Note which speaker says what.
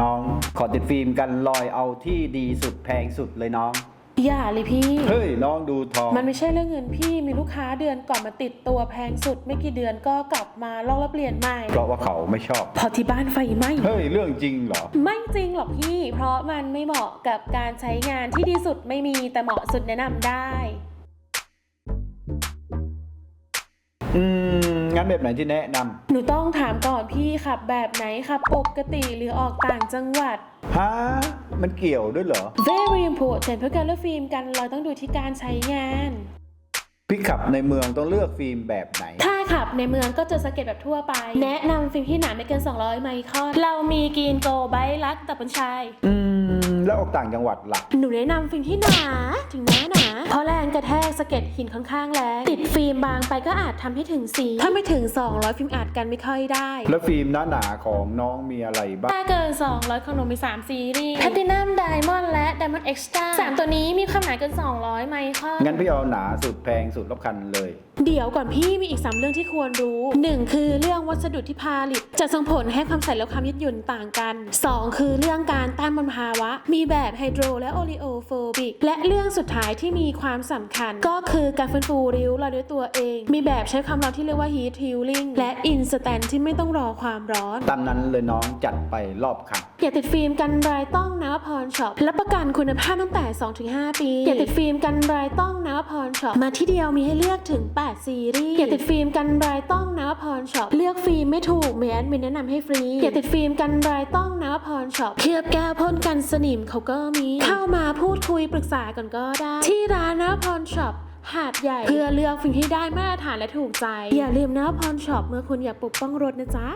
Speaker 1: น้องขอติดฟิล์มกันรอยเอาที่ดีสุดแพงสุดเลยน้อง
Speaker 2: อย่าเลยพี่
Speaker 1: เฮ้ยน้องดูทอง
Speaker 2: มันไม่ใช่เรื่องเงินพี่มีลูกค้าเดือนก่อนมาติดตัวแพงสุด ไม่กี่เดือนก็กลับมาลอกแล้วเปลี่ยนใหม่
Speaker 1: เพราะว่าเขาไม่ชอบ
Speaker 2: พอที่บ้านไฟไหม้
Speaker 1: เฮ้ยเรื่องจริงเหรอ
Speaker 2: ไม่จริงหรอกพี่ เพราะมันไม่เหมาะกับการใช้งานที่ดีสุดไม่มีแต่เหมาะสุดแนะนำได้
Speaker 1: อืม งั้นแบบไหนที่แนะน
Speaker 2: หนูต้องถามก่อนพี่ขับแบบไหนขับปกติหรือออกต่างจังหวัดำ
Speaker 1: ฮะมันเกี่ยวด้วยเหรอ
Speaker 2: very important เพราะการเลือกฟิล์มกันเราต้องดูที่การใช้งาน
Speaker 1: พี่ขับในเมืองต้องเลือกฟิล์มแบบไหน
Speaker 2: ถ้าขับในเมืองก็เจะสะเก็ตแบบทั่วไป แนะนำฟิล์มที่หนาไม่เกิน 200 ไมครอนเรามีกรีนโกไบลักตับบนชาย
Speaker 1: อืม แล้วออกต่างจังหวัดล่ะ
Speaker 2: หนูแนะนำฟิล์มที่หนา ถึงหนาหนาเพราะแรงก ระแทกสะเก็ดหินค่อนข้างแรงติดฟิล์มบางไปก็อาจทำให้ถึงสี ถ้าไม่ถึง 200 ฟิล์มอาจกันไม่ค่อยได้
Speaker 1: แล้วฟิล์มหน้าหนาๆของน้องมีอะไรบ้าง
Speaker 2: ถ้าเกิน 200 ของหนูมี 3 ซีรีส์แพตินัมไดมอนด์และ Diamond Extra สามตัวนี้มีความหนาเกิน 200 ไมครอน
Speaker 1: งั้นพี่เอาหนาสุดแพงสุดรอบคันเลย
Speaker 2: เดี๋ยวก่อนพี่มีอีก 3 เรื่องที่ควรรู้ 1 คือเรื่องวัสดุที่ผลิตจะส่งผลให้ความใสและความยืดหยุ่นต่างกัน 2 คือเรื่องการต้านมลภาวะ มีแบบไฮโดรและโอลิโอโฟบิก และเรื่องสุดท้ายที่มีความสำคัญ ก็คือการฟื้นฟูริ้วรอยด้วยตัวเอง มีแบบใช้ความร้อนที่เรียกว่า heat healing และ instant ที่ไม่ต้องรอความร้อน
Speaker 1: ตามนั้นเลยน้องจัดไปรอบคัน
Speaker 2: อย่าติดฟิล์มกันรายต้องนวพรช็อปรับประกันคุณภาพตั้งแต่ 2-5 ปีอย่าติดฟิล์มกันรายต้องนวพรช็อปมาที่เดียวมีให้เลือกถึง 8 ซีรีส์อย่าติดฟิล์มกันรายต้องนวพรช็อปเลือกฟิล์มไม่ถูกเมแอดมินแนะนำให้ฟรีอย่าติดฟิล์มกันรายต้องนวพรช็อปเคลือบแก้วพ่นกันสนิมเขาก็มี เข้ามาพูดคุยปรึกษากันก็ได้ ที่ร้านนวพรช็อปหาดใหญ่เพื่อเลือกฟิล์มที่ได้มาตรฐานและถูกใจ อย่าลืมนวพรช็อปเมื่อคุณอยากปกป้องรถนะจ๊ะ